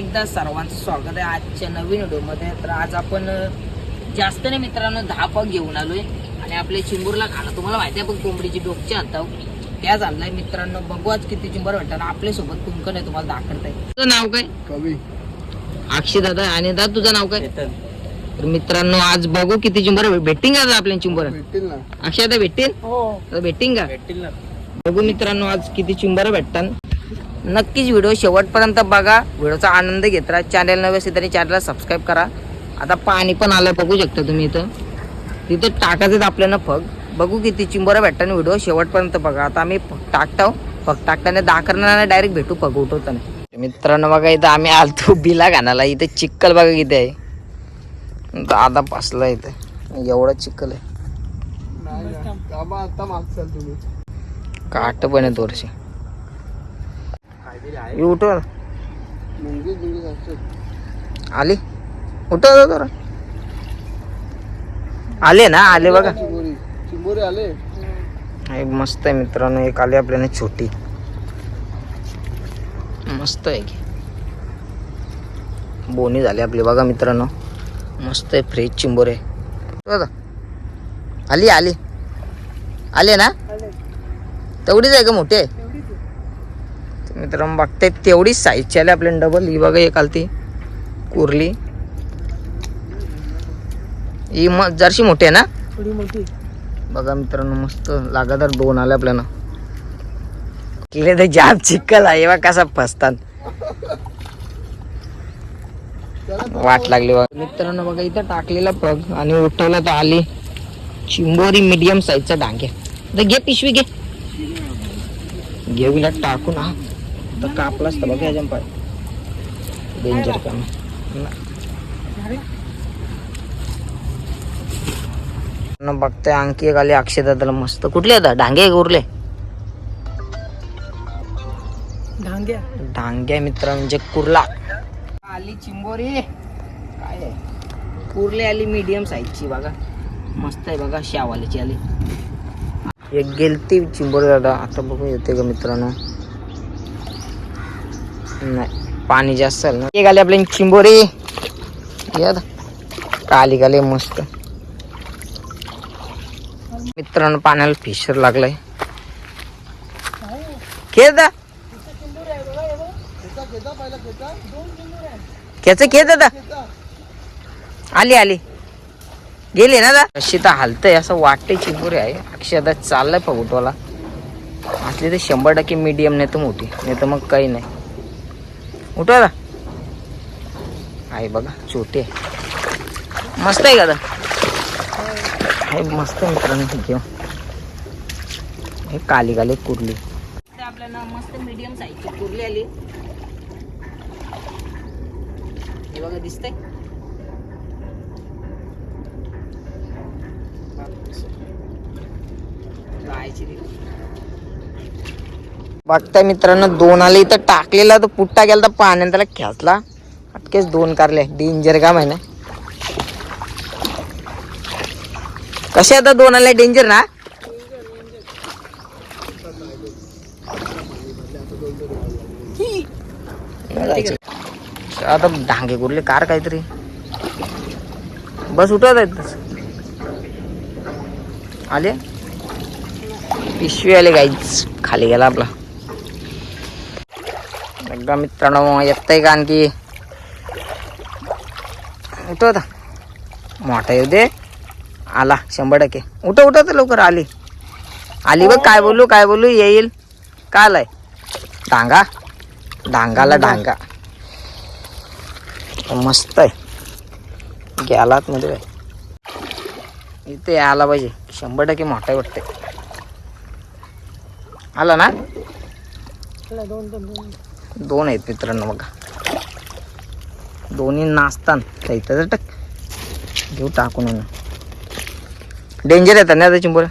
एकदा सर्वांचं स्वागत आहे आजच्या नवीन व्हिडिओमध्ये. तर आज आपण जास्त नाही मित्रांनो दहा पग घेऊन आलोय. आणि आपल्या चिंबूरला खाणं तुम्हाला माहिती आहे पण कोंबडीची डोकची आणता त्याच आणलाय मित्रांनो बघू आज किती चिंबर भेटतात. आपल्यासोबत कुंकण आहे तुम्हाला दाखवताय. तुझं नाव काय? कवी. अक्षय दादा आणि दादा तुझं नाव काय? तर मित्रांनो आज बघू किती चिंबर भेटतील का आपल्या चिंबर भेटतील ना. अक्षय दादा भेटतील? हो. भेटतील का? भेटतील ना. बघू मित्रांनो आज किती चिंबर भेटतात. नक्कीच व्हिडिओ शेवटपर्यंत बघा. व्हिडिओचा आनंद घेत राहा चॅनल नवे असेल तरी चॅनलला सबस्क्राईब करा. आता पाणी पण आलं बघू शकता तुम्ही इथं. तिथं टाकायचं आपल्याला फग. बघू किती चिंबर भेटतात व्हिडिओ शेवटपर्यंत बघा. आता आम्ही फग टाकतो. फग टाकताना दाखरणाला डायरेक्ट भेटू फग उठवताना. मित्रांनो बघा इथं आम्ही आलतो बिला घाणाला. इथं चिक्कल बघा किती आहे. दादा पासला इथं. एवढा चिक्कल आहे. आता काट पण आहे थोडीशी. ही उठव आली? उठव जरा. आले ना आले बघा. चिंबोरी. आले? एक मस्त आहे मित्रांनो एक आली आपल्याला छोटी. मस्त आहे की. बोनी झाली आपली बघा मित्रांनो. मस्त आहे फ्रेश चिंबोर आहे. बघा. आली आली. आले ना? तेवढीच आहे का मोठी आहे? मित्रांनो बघताय तेवढीच साईजची आली आपल्याला डबल ही बघा एक आलती. कुर्ली. ही म जरशी मोठी आहे ना? थोडी मोठी. बघा मित्रांनो मस्त लागादार दोन आले आपल्याला. किले तर जाम चिक्कल आहे बा कसा फसतात. वाट लागली बघा. मित्रांनो बघा इथं टाकलेला पग आणि उठवला तर आली. चिंबोरी मीडियम साईजचा डांग्या तर घे पिशवी घे. घे उलट टाकून हा तर कापलाच तर बघा याच्या पाय डेंजर काम न. बघताय आणखी एक आली अक्षय दादाला मस्त. कुठले आता डांगे उरले? डांग्या. डांग्या मित्र म्हणजे कुर्ला. आली चिंबोरी. काय आहे? कुर्ले आली मीडियम साईजची बघा. मस्त आहे बघा शावालीची आली. एक गेलती चिंबोरी दादा. आता बघू येते का मित्रांनो? नाही पाणी जास्त ना. एक आली आपली चिंबोरी. ये काली काली मस्त. मित्रांनो पाण्याला फिशर लागलाय. खेळ दा. खेच खेळ दादा आली आली. गेली ना दा. अशी तर हालतंय असं वाटतंय चिंबोरे आहे. अक्षय चाललंय चाललाय पगुटवाला असली तर शंभर टक्के मीडियम नाही तर मोठी नाही तर मग काही नाही. उठा आहे बघा छोटे. मस्त आहे का दा मस्त आहे मित्रांनो घेऊ हे काली काली कुर्ली. आपल्याला मस्त मीडियम साईजची कुर्ली आली. हे बघा दिसतंय? बघताय मित्रांनो दोन आले इथं टाकलेला तो पुट्टा गेला तर पाण्यात त्याला खेचला. अटकेच दोन कारले डेंजर काम आहे ना. कसे आता दोन आले डेंजर ना? आता डांगे कुरले कार काहीतरी. बस उठवत आहेत आले? पिशवी आले गाईच खाली गेला आपला. एकदा मित्रांनो येतंय का आणखी उठव आता. मोठा येऊ दे. आला शंभर टक्के. उठ उठ तर लवकर आली. आली बघ काय बोलू काय बोलू येईल. का आलाय डांगा. डांगाला डांगा. मस्त आहे. गेलात मध्ये इथे आला पाहिजे. शंभर टक्के मोठा वाटते आला ना? दोन. आहेत मित्रांनो बघा. दोन्ही नाचतात इथं टक. घेऊ टाकून डेंजर येतात ना आता चिंबर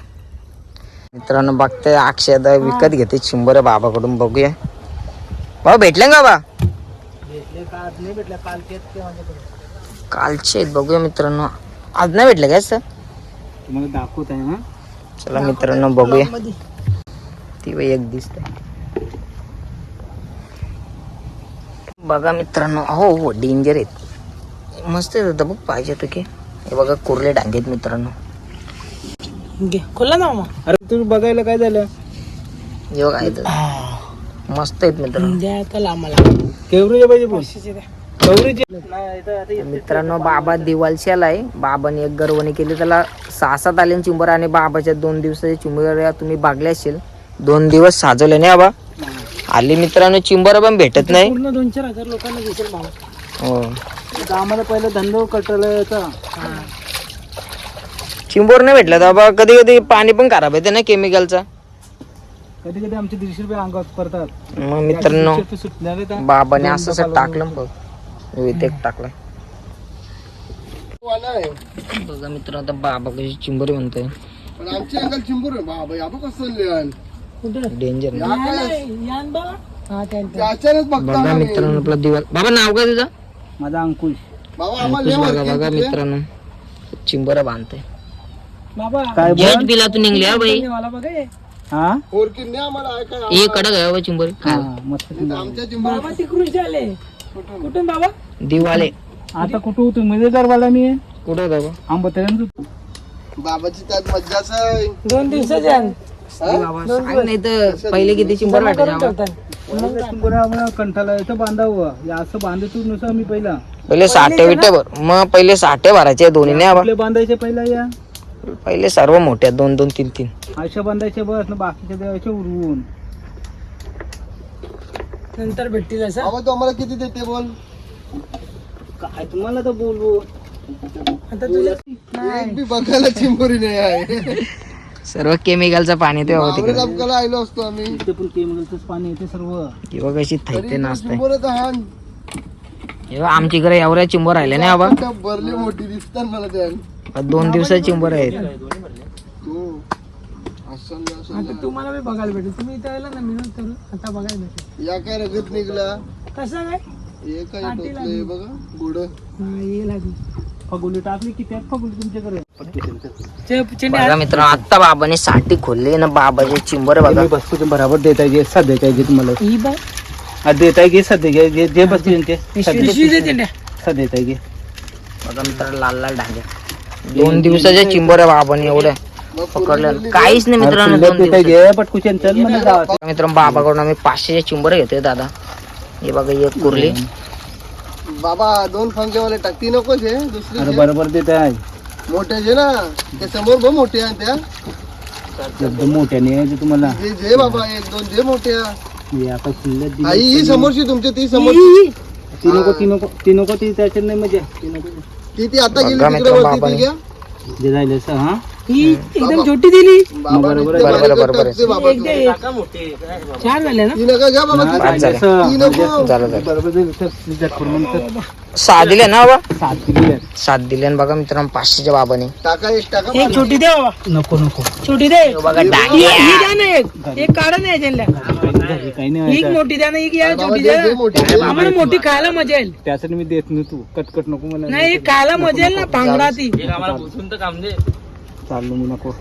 मित्रांनो बघताय अक्षय आता विकत घेते चिंबर बाबाकडून बघूया. बाबा भेटले का बा भेटले का? आज नाही भेटले काल तेच ते माझ्याकडे. कालचे आहेत बघूया मित्रांनो. आज नाही भेटले काय सर? तुम्हाला दाखवत आहे ना चला मित्रांनो बघूया. ती बाई एक दिसते. बघा मित्रांनो हो हो डेंजर आहेत. मस्त आहेत आता बघ पाहिजे तर की. हे बघा कुर्ले डांगेत मित्रांनो. खोला ना मामा अरे तू बघायला काय झालं? हे बघा आहेत. मस्त आहेत मित्रांनो. द्या त्याला आम्हाला पाहिजे मित्रांनो बाबा दिवालशाला आहे. बाबाने एक गर्वणी केली. त्याला सहा सात आले चिंबर आणि बाबाच्या दोन दिवसाचे चिंबर तुम्ही बागले असेल. दोन दिवस साजवले नाही बाबा. आली मित्रांनो चिंबर पण भेटत नाही. पूर्ण दोन चार हजार लोकांना दिसेल मामा हो. आम्हाला पहिला धंदा कटला याचा चिंबोर नाही भेटला तर बाबा कधी कधी पाणी पण खराब येते ना केमिकलचा कधी कधी आमचे दीडशे रुपये अंगात पडतात मग मित्रांनो दीडशे रुपये सुटणारे तर बाबाने असं असं टाकलं बघ. वितेक टाकलं. बघा मित्र आता बाबा कशी चिंबोरी म्हणतोय. आमची अंकल चिंबूर आहे. बाबा बघ कसं डेंजर यान? बघा हा मित्रांनो आपला दिवाल बाबा नाव काय तुझं? माझा अंकुश. बाबा आम्हाला अंकुश बघा बघा. मित्रांनो. चिंबोरा बांधतोय. बाबा काय जेट बिलातून निघली हा बाई. हे. हा? हे कडक आहे बाबा चिंबोरी. कुठून? बाबा? दिवाले. आता कुठं होतो? मध्ये दरवाला मी कुठे बाबा? आंबतऱ्यात बाबाची त्यात मज्जाच दोन दिवसाचे? सांग नाही तर पहिले किती चिंबर वाटायचे कंठाला इथं बांधावं. हे असं नुसतं पहिला. पहिले साठे विटे भर मग पहिले साठे भरायचे दोन्ही नाही आपले बांधायचे पहिला या? पहिले सर्व मोठ्या दोन दोन तीन तीन. अशा बांधायचे बस ना बाकीच्या देवाचे उरवून. नंतर भेटतील असं? तू आम्हाला किती देते बोल? काय तुम्हाला तर बोलवू. आता तुझ्या एक बी बघायला चिंबोरी नाही आहे. सर्व केमिकलचं पाणी ते बाबा तिकडे आलो असतो आम्ही. इथे पण केमिकलच पाणी येते सर्व. ही बघा अशी थैते नाचते चिंबोर हान. हे बघ, आमच्या इकडे एवढ्या चिंबर राहिले नाही बाबा. त्या भरली मोठी दिसतात मला त्या दोन दिवसाचे चिंबर आहेत. तू असं असं आता तुम्हाला बघायला भेटेल. तुम्ही इथे आला ना मेहनत आता बघायला भेटेल. या काय रगत निघला? कसं काय? हे बघा गुड येईल आधी फगुली टाकली की त्यात फगुली तुमच्याकडे? बघा मित्र आता बाबाने साठी खोलली ना बाबाचे चिंबर बघा. बसतो बराबर देता येईल येईल तुम्हाला. हा, देता येईल साथ घे जे जे बसतील ते. साथ देता येईल बघा मित्र लाल लाल डांगे. दोन दिवसाच्या चिंबर बाबाने एवढ्या पकडलं काहीच नाही मित्रांनो मला गावात. मित्रांनो बाबाकडून आम्ही पाचशेचे चिंबर घेतोय दादा. हे बघा एक कुर्ली. बाबा दोन फंकेवाले टाक. ती नकोच आहे दुसरी अरे घे. बरोबर देत आहे मोठे जे ना ते समोर बघ मोठे त्या. एकदम मोठ्याने आहे ते तुम्हाला. जे जे बाबा एक दोन जे मोठे हे आता शिल्लक दिली. आई ही समोरची तुमची ती समोर ती नको ती नको ती नको ती त्याच्यात नाही मज़ा ती नको. ती ती आता गेली तिकडे वरती ती घ्या. जे राहिलं असं हा? एकदम छोटी दिली. छान झाले ना? बरोबर दिलं सहा ना बाबा? सात दिली. सात दिले आणि बघा मित्रांनो पाचशेच्या बाबाने. टाका एक छोटी दे बाबा. नको नको. छोटी दे. हे बघा द्या ना एक. एक काढा ना नाही एक मोठी द्या ना एक या छोटी द्या. आम्हाला मोठी खायला मजा येईल. त्यासाठी मी देत नाही तू. कटकट नको मला. नाही एक खायला मजा येईल ना पांगडा ती. चाललो मी नको.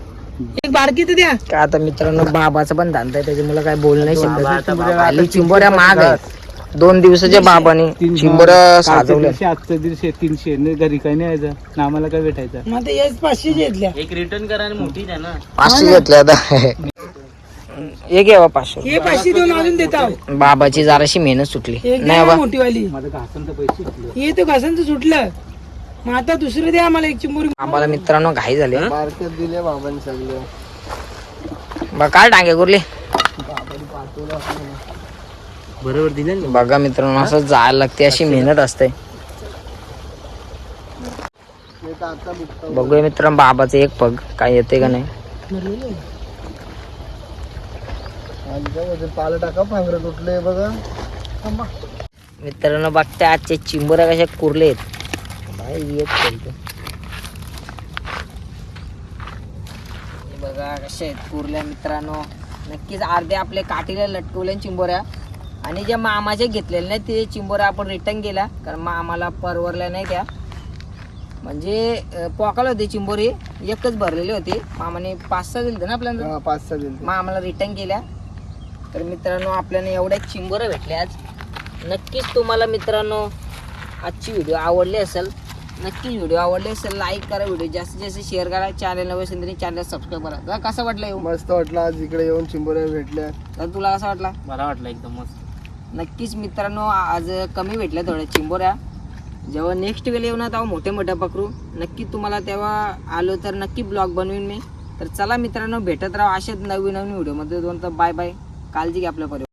एक बारकी तर द्या? काय आता मित्रांनो बाबाचा पण धंदा आहे त्याच्यामुळे काय बोल नाही शकत हल्ली चिंबोऱ्या महाग आहेत दोन दिवसाच्या बाबाने चिंबोर साजवले दीडशे आजचं दीडशे तीनशे. नाही घरी काही नाही यायचं. ना आम्हाला काय भेटायचं? मग ते पाचशे घेतल्या. पाचशे घेतले आता. एक घ्यावा पाचशे. हे पाचशे देऊन अजून देता बाबाची जराशी मेहनत सुटली. नाही बाबा. मोठीवाली. माझं घासांचं पैसे सुटलं. हे घासांचं सुटलं. मग आता दुसरं द्या आम्हाला एक चिंबोरी आम्हाला मित्रांनो घाई झाली. दिले बाबांनी सगळे. बघा काय डांगे कुरले. बरोबर दिले बघा मित्रांनो असं जायला लागते अशी मेहनत असते. हे तर आता बुकता बघूया मित्रांनो बाबाचं एक पग काय येते का नाही. वजन पाला टाका पांघरं तुटले बघा. मित्रांनो बघते आजचे चिंबोऱ्या कशा कुरले आहेत बाई येत चालते हे बघा कशा आहेत कुरल्या मित्रांनो. नक्कीच अर्धे आपले काठीला लटकवल्या चिंबोऱ्या. आणि ज्या मामाच्या घेतलेल्या नाही ते चिंबोऱ्या आपण रिटर्न केल्या कारण मामाला परवरल्या नाही त्या. म्हणजे पोकाला होते चिंबोरी एकच भरलेली होती. मामाने पाच सहा दिले ना आपल्याला? हा, पाच सहा दिले मग आम्हाला रिटर्न केल्या. तर मित्रांनो आपल्याला एवढ्या चिंबोरं भेटल्या आज. नक्कीच तुम्हाला मित्रांनो आजची व्हिडिओ आवडली असेल नक्कीच व्हिडिओ आवडली असेल लाईक करा व्हिडिओ. जास्तीत जास्त शेअर करा. चॅनल नवे असेल तरी चॅनल सबस्क्राईब करा. दादा कसं वाटलं येऊ मस्त वाटलं आज इकडे येऊन चिंबोऱ्या भेटल्या. तर तुला कसं वाटला? मला वाटलं एकदम मस्त. नक्कीच मित्रांनो आज कमी भेटल्या थोड्या चिंबोऱ्या. जेव्हा नेक्स्ट वेळेला येऊ ना तेव्हा मोठे मोठ्या पकडू नक्की तुम्हाला तेव्हा आलो तर नक्की ब्लॉग बनवीन मी. तर चला मित्रांनो भेटत राहा असेच नवीन नवीन व्हिडिओमध्ये. दोन तर बाय बाय काळजी घ्या आपल्या परिवार